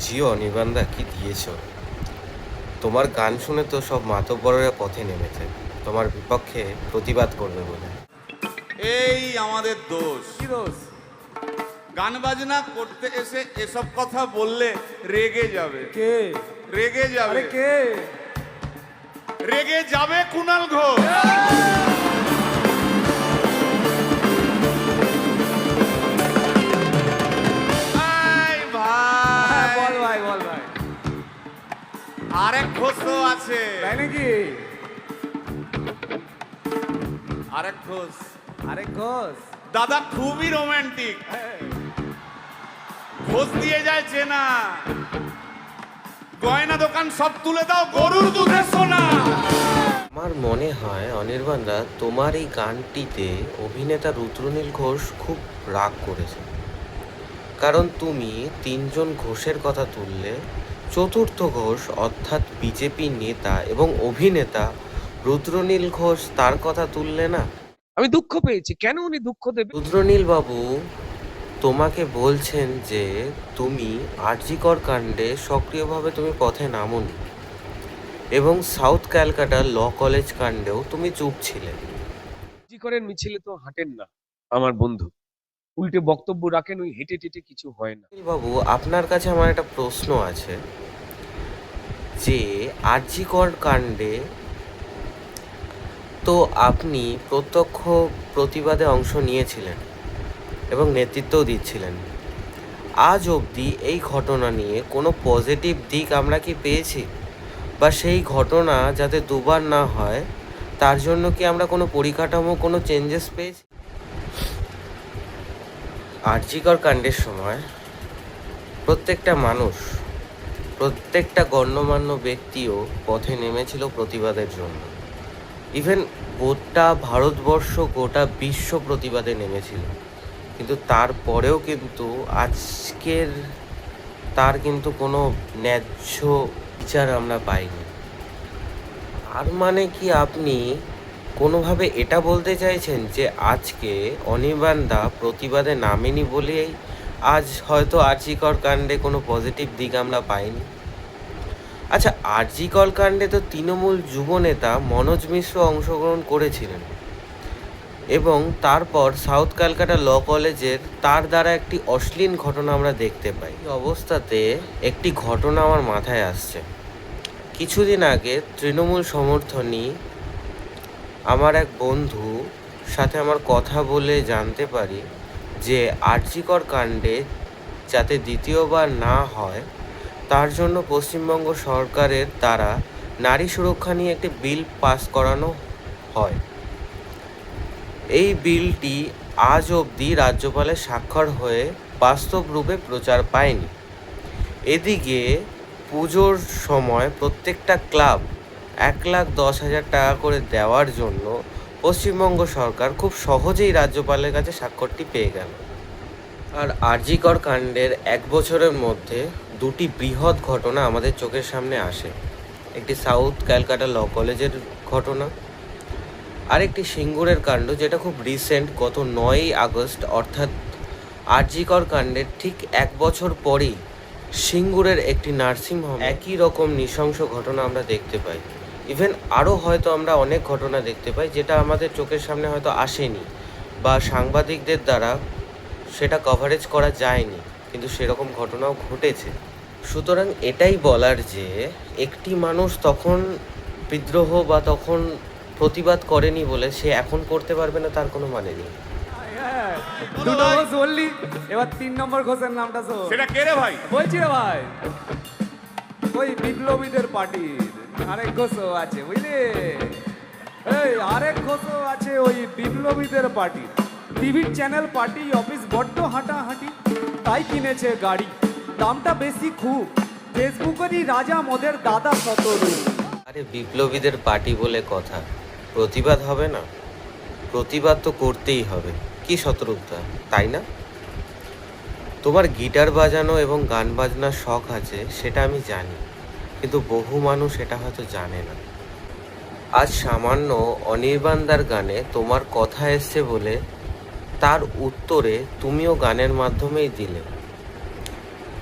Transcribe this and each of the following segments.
জিও অনির্বাণদা কি দিয়েছ? তোমার গান শুনে তো সব মাতব্বরেরা পথে নেমেছে। তোমার বিপক্ষে প্রতিবাদ করবে বলে। এই আমাদের দোষ। কি দোষ? গান বাজনা করতে এসে এসব কথা বললে রেগে যাবে। কে? রেগে যাবে। কে? রেগে যাবে কুনাল ঘোষ। আরেক ঘোষও আছে। তাই নাকি? আরেক ঘোষ আরে ঘোষ দাদা খুবই রোমান্টিক ঘোষ দিয়ে যায় চেনা। গয়না দোকান সব তুলে দাও গরুর দুধের সোনা। আমার মনে হয় অনির্বাণদা তোমার এই গানটিতে অভিনেতা রুদ্রনীল ঘোষ খুব রাগ করেছে। কারণ তুমি তিনজন ঘোষের কথা তুললে চতুর্থ ঘোষ অর্থাৎ বিজেপি নেতা এবং অভিনেতা রুদ্রনীল ঘোষ তার কথা তুললে না? আমি দুঃখ পেয়েছি। কেন উনি দুঃখ দেবে রুদ্রনীল বাবু তোমাকে বলছেন যে তুমি আরজিকর কাণ্ডে সক্রিয়ভাবে তুমি পথে নামোনি এবং সাউথ ক্যালকাটার ল কলেজ কাণ্ডেও তুমি চুপ ছিলে। জি করেন মিছিলে তো হাঁটেন না আমার বন্ধু। উল্টে বক্তব্য রাখেন, ওই হেঁটে টেটে কিছু হয় না। বাবু, আপনার কাছে আমার একটা প্রশ্ন আছে যে আরজিকর কাণ্ডে তো আপনি প্রত্যক্ষ প্রতিবাদে অংশ নিয়েছিলেন এবং নেতৃত্বও দিচ্ছিলেন। আজ অবধি এই ঘটনা নিয়ে কোনো পজিটিভ দিক আমরা কি পেয়েছি? বা সেই ঘটনা যাতে দুবার না হয়, তার জন্য কি আমরা কোনো পরিকাঠামো, কোনো চেঞ্জেস পেয়েছি? আরজিকর কাণ্ডের সময় প্রত্যেকটা মানুষ, প্রত্যেকটা গণ্যমান্য ব্যক্তিও পথে নেমেছিল প্রতিবাদের জন্য। ইভেন গোটা ভারতবর্ষ, গোটা বিশ্ব প্রতিবাদে নেমেছিল। কিন্তু তারপরেও কিন্তু আজকের, তার কিন্তু কোনো ন্যায্য বিচার আমরা পাইনি। আর মানে কি আপনি কোনোভাবে এটা বলতে চাইছেন যে আজকে অনির্বাণদা প্রতিবাদে নামেনি বলেই আজ হয়তো আরজিকর কাণ্ডে কোনো পজিটিভ দিক আমরা পাইনি? আচ্ছা আরজিকর কাণ্ডে তো তৃণমূল যুবনেতা মনোজ মিশ্র অংশগ্রহণ করেছিলেন এবং তারপর সাউথ ক্যালকাটা ল কলেজের তার দ্বারা একটি অশ্লীল ঘটনা আমরা দেখতে পাই। অবস্থাতে একটি ঘটনা আমার মাথায় আসছে। কিছুদিন আগে তৃণমূল সমর্থনী আমার এক বন্ধু সাথে আমার কথা বলে জানতে পারি যে আর্যিকর কাণ্ডে যাতে দ্বিতীয়বার না হয়, তার জন্য পশ্চিমবঙ্গ সরকারের দ্বারা নারী সুরক্ষা নিয়ে একটি বিল পাস করানো হয়। এই বিলটি আজ অবধি রাজ্যপালের স্বাক্ষর হয়ে বাস্তব রূপে প্রচার পায়নি। এদিকে পুজোর সময় প্রত্যেকটা ক্লাব এক লাখ দশ হাজার টাকা করে দেওয়ার জন্য পশ্চিমবঙ্গ সরকার খুব সহজেই রাজ্যপালের কাছে স্বাক্ষরটি পেয়ে গেল। আর আরজিকর কাণ্ডের এক বছরের মধ্যে দুটি বৃহৎ ঘটনা আমাদের চোখের সামনে আসে। একটি সাউথ ক্যালকাটা ল কলেজের ঘটনা, আরেকটি সিঙ্গুরের কাণ্ড যেটা খুব রিসেন্ট গত নয়ই আগস্ট, অর্থাৎ আরজিকর কাণ্ডের ঠিক এক বছর পরেই সিঙ্গুরের একটি নার্সিংহোম একই রকম নৃশংস ঘটনা আমরা দেখতে পাই। ইভেন আরও হয়তো আমরা অনেক ঘটনা দেখতে পাই যেটা আমাদের চোখের সামনে হয়তো আসেনি বা সাংবাদিকদের দ্বারা সেটা কভারেজ করা যায়নি কিন্তু সেরকম ঘটনাও ঘটেছে। সুতরাং এটাই বলার যে একটি মানুষ তখন বিদ্রোহ বা তখন প্রতিবাদ করেনি বলে সে এখন করতে পারবে না তার কোনো মানে নেই। দুটো ঘোষ বললি এবার তিন নম্বর ঘোষের নামটা শোন। সেটা কে রে ভাই? বলছি রে ভাই ওই বিপ্লবীদের পার্টির আরেক ঘোষও আছে বুঝলি? এই আরেক ঘোষও আছে ওই বিপ্লবীদের পার্টি। টিভির চ্যানেল পার্টি অফিস বড্ড হাঁটাহাঁটি তাই কিনেছে গাড়ি। দামটা বেশি খুব। ফেসবুকেরই রাজা মোদের দাদা শতরূপ আরে বিপ্লবীদের পার্টি বলে কথা প্রতিবাদ হবে না? প্রতিবাদ তো করতেই হবে কি শতরূপদা তাই না? তোমার গিটার বাজানো এবং গান বাজনার শখ আছে সেটা আমি জানি। কিন্তু বহু মানুষ এটা হয়তো জানে না। আজ সামান্য অনির্বাণদার গানে তোমার কথা এসছে বলে তার উত্তরে তুমিও গানের মাধ্যমেই দিলে।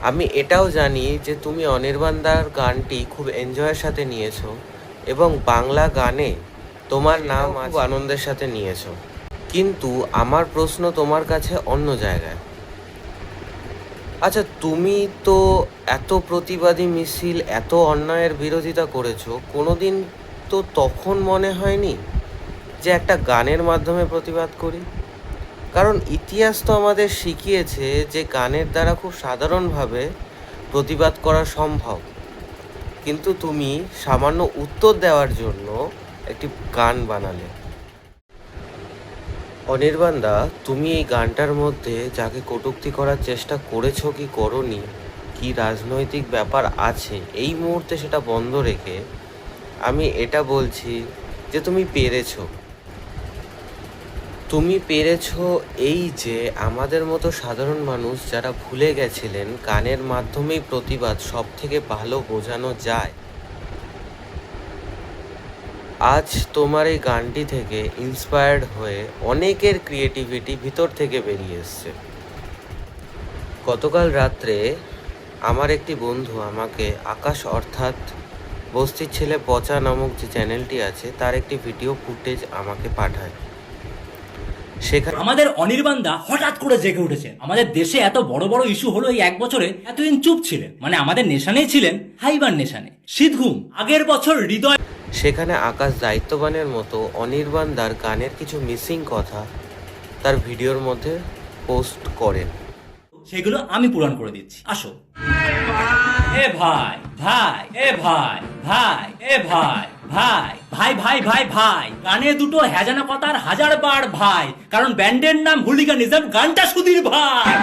আমি এটাও জানি যে তুমি অনির্বাণদার গানটি খুব এনজয়ের সাথে নিয়েছো এবং বাংলা গানে তোমার নাম খুব আনন্দের সাথে নিয়েছো। কিন্তু আমার প্রশ্ন তোমার কাছে অন্য জায়গায়। আচ্ছা তুমি তো এত প্রতিবাদী মিছিল, এত অন্যায়ের বিরোধিতা করেছ, কোনোদিন তো তখন মনে হয়নি যে একটা গানের মাধ্যমে প্রতিবাদ করি? কারণ ইতিহাস তো আমাদের শিখিয়েছে যে গানের দ্বারা খুব সাধারণভাবে প্রতিবাদ করা সম্ভব। কিন্তু তুমি সামান্য উত্তর দেওয়ার জন্য একটি গান বানালে। অনির্বাণদা তুমি এই গানটার মধ্যে যাকে কটূক্তি করার চেষ্টা করেছ কি করনি? কি রাজনৈতিক ব্যাপার আছে? এই মুহূর্তে সেটা বন্ধ রেখে আমি এটা বলছি যে তুমি পেরেছ। তুমি পেরেছ এই যে আমাদের মতো সাধারণ মানুষ যারা ভুলে গেছিলেন, গানের মাধ্যমেই প্রতিবাদ সব থেকে ভালো বোঝানো যায়। আজ তোমার এই গানটি থেকে ইন্সপায়ার্ড হয়ে অনেকের ক্রিয়েটিভিটি ভিতর থেকে বেরিয়ে এসছে। গতকাল রাত্রে আমার একটি বন্ধু আমাকে আকাশ অর্থাৎ বস্তির ছেলে পচা নামক যে চ্যানেলটি আছে, তার একটি ভিডিও ফুটেজ আমাকে পাঠায়। সেখানে আমাদের অনির্বাণ হঠাৎ করে জেগে উঠেছে। আমাদের দেশে এত বড় বড় ইস্যু হলো এই এক বছরে এতদিন চুপ ছিলেন। মানে আমাদের নেশানেই ছিলেন, হাইবার নেশানে। ঘুম আগের বছর হৃদয় সেখানে আকাশ দায়িত্ববানের মতো অনির্বাণ দার গানের কিছু মিসিং কথা তার ভিডিওর মধ্যে পোস্ট করেন সেগুলো আমি পূরণ করে দিচ্ছি। আসো। এ ভাই ভাই, এ ভাই ভাই, এ ভাই ভাই ভাই ভাই ভাই ভাই। গানে দুটো হ্যাজানা কথার হাজার বার ভাই। কারণ ব্যান্ডের নাম হুলিগানিজম গানটা সুধীর ভাই।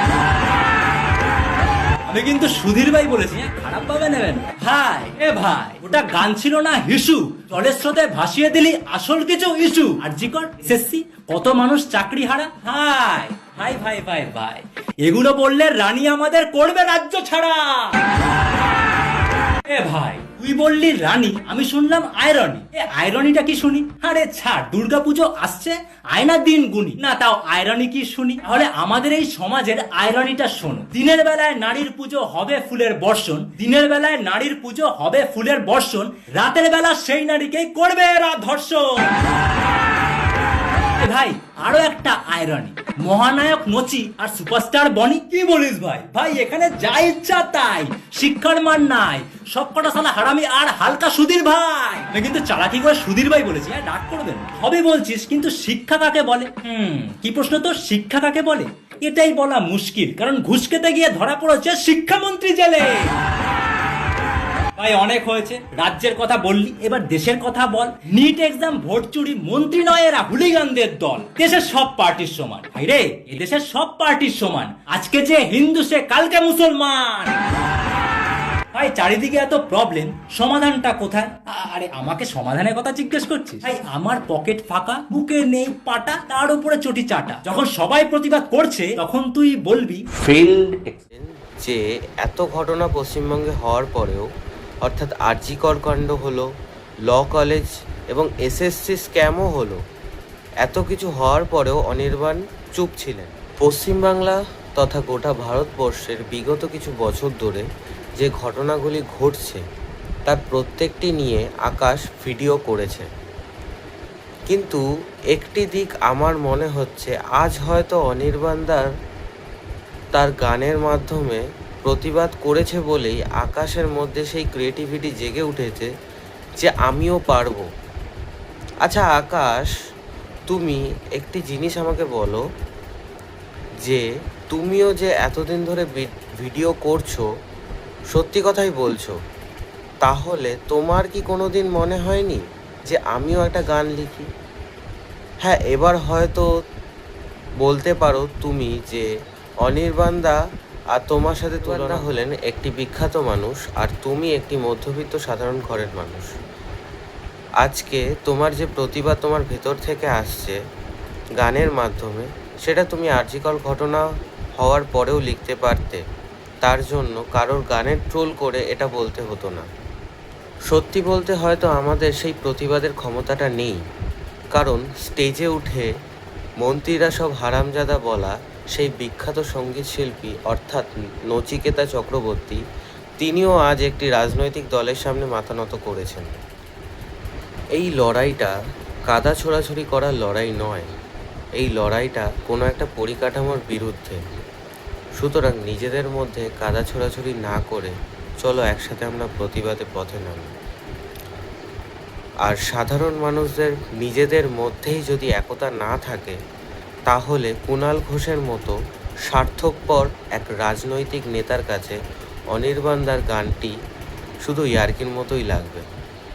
আমি কিন্তু সুধীর ভাই বলেছি হ্যাঁ? খারাপ ভাবে নেবেন। ভাই, এ ভাই, ওটা গান ছিল না, হিসু। জলের স্রোতে ভাসিয়ে দিলি, আসল কিছু ইস্যু আর জিকর এসএসসি, কত মানুষ চাকরি হারা? হাই ভাই ভাই ভাই ভাই। এগুলো বললে রানী আমাদের করবে রাজ্য ছাড়া। এ ভাই, তুই বললি রানী, আমি শুনলাম আয়রনি এ আয়রনিটা কি শুনি? আরে ছাড়, দুর্গাপুজো আসছে, আয়না দিন গুনি। না, তাও আয়রনি কি শুনি? তাহলে আমাদের এই সমাজের আয়রনিটা শোনো। দিনের বেলায় নারীর পুজো হবে ফুলের বর্ষণ, দিনের বেলায় নারীর পুজো হবে ফুলের বর্ষণ, রাতের বেলা সেই নারীকেই করবে এরা ধর্ষণ ভাই আরও একটা আয়রনি মহানায়ক নচি আর সুপারস্টার বনি। কি বলিস ভাই? ভাই এখানে যা ইচ্ছা তাই শিক্ষার মান নাই সব কটা সালা হারামি আর হালকা সুধীর ভাই। আমি কিন্তু চালাকি করে সুধীর ভাই বলেছি হ্যাঁ ডাক করবেন হবে বলছিস কিন্তু শিক্ষা কাকে বলে? হুম কি প্রশ্ন তো শিক্ষা কাকে বলে? এটাই বলা মুশকিল কারণ ঘুষ খেতে গিয়ে ধরা পড়েছে শিক্ষামন্ত্রী জেলে। ভাই অনেক হয়েছে রাজ্যের কথা বললি এবার দেশের কথা বল। নিট এক্সাম ভোট চুরি মন্ত্রী নয় এরা হুলিগানদের দল। দেশের সব পার্টির সমান। ভাই রে এদেশের সব পার্টির সমান। আজকে যে হিন্দু সে কালকে মুসলমান। ভাই চারিদিকে এত প্রবলেম সমাধানটা কোথায়? আরে আমাকে সমাধানের কথা জিজ্ঞেস করছিস? ভাই আমার পকেট ফাঁকা বুকে নেই পাটা তার উপরে চটি চাটা। যখন সবাই প্রতিবাদ করছে তখন তুই বলবি ফিল্ড যে এত ঘটনা পশ্চিমবঙ্গে হওয়ার পরেও অর্থাৎ আরজিকর কাণ্ড হলো, ল কলেজ এবং এসএসসি স্ক্যামও হলো। এত কিছু হওয়ার পরেও অনির্বাণ চুপ ছিলেন। পশ্চিমবাংলা তথা গোটা ভারতবর্ষের বিগত কিছু বছর ধরে যে ঘটনাগুলি ঘটছে, তার প্রত্যেকটি নিয়ে আকাশ ভিডিও করেছে। কিন্তু একটি দিক আমার মনে হচ্ছে, আজ হয়তো অনির্বাণ দার, তার গানের মাধ্যমে প্রতিবাদ করেছে বলেই আকাশের মধ্যে সেই ক্রিয়েটিভিটি জেগে উঠেছে যে আমিও পারব। আচ্ছা আকাশ, তুমি একটি জিনিস আমাকে বলো যে, তুমিও যে এতদিন ধরে ভিডিও করছ, সত্যি কথাই বলছো, তাহলে তোমার কি কোনো দিন মনে হয়নি যে আমিও একটা গান লিখি? হ্যাঁ এবার হয়তো বলতে পারো তুমি যে অনির্বাণদা আর তোমার সাথে তুলনা হলেন একটি বিখ্যাত মানুষ আর তুমি একটি মধ্যবিত্ত সাধারণ ঘরের মানুষ। আজকে তোমার যে প্রতিভা তোমার ভেতর থেকে আসছে গানের মাধ্যমে, সেটা তুমি আর্জিকল ঘটনা হওয়ার পরেও লিখতে পারতে। তার জন্য কারোর গানের ট্রোল করে এটা বলতে হতো না। সত্যি বলতে হয়তো আমাদের সেই প্রতিবাদের ক্ষমতাটা নেই। কারণ স্টেজে উঠে মন্ত্রীরা সব হারামজাদা বলা সেই বিখ্যাত সংগীত শিল্পী, অর্থাৎ নচিকেতা চক্রবর্তী, তিনিও আজ একটি রাজনৈতিক দলের সামনে মাথা নত করেছেন। এই লড়াইটা কাদা ছোড়াছড়ি করার লড়াই নয়। এই লড়াইটা কোনো একটা পরিকাঠামোর বিরুদ্ধে। সুতরাং নিজেদের মধ্যে কাদা ছোড়াছড়ি না করে চলো একসাথে আমরা প্রতিবাদে পথে নামি। আর সাধারণ মানুষদের নিজেদের মধ্যেই যদি একতা না থাকে তাহলে কুণাল ঘোষের মতো স্বার্থপর এক রাজনৈতিক নেতার কাছে অনির্বাণদার গানটি শুধু ইয়ার্কির মতোই লাগবে।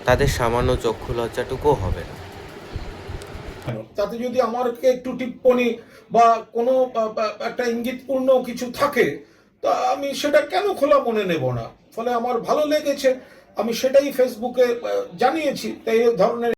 তাদের সামান্য চক্ষু লজ্জাটুকুও হবে না। তাতে যদি আমারকে একটু টিপ্পনি বা কোনো একটা ইঙ্গিতপূর্ণ কিছু থাকে, তা আমি সেটা কেন খোলা মনে নেব না? ফলে আমার ভালো লেগেছে, আমি সেটাই ফেসবুকে জানিয়েছি, তাই ধরনের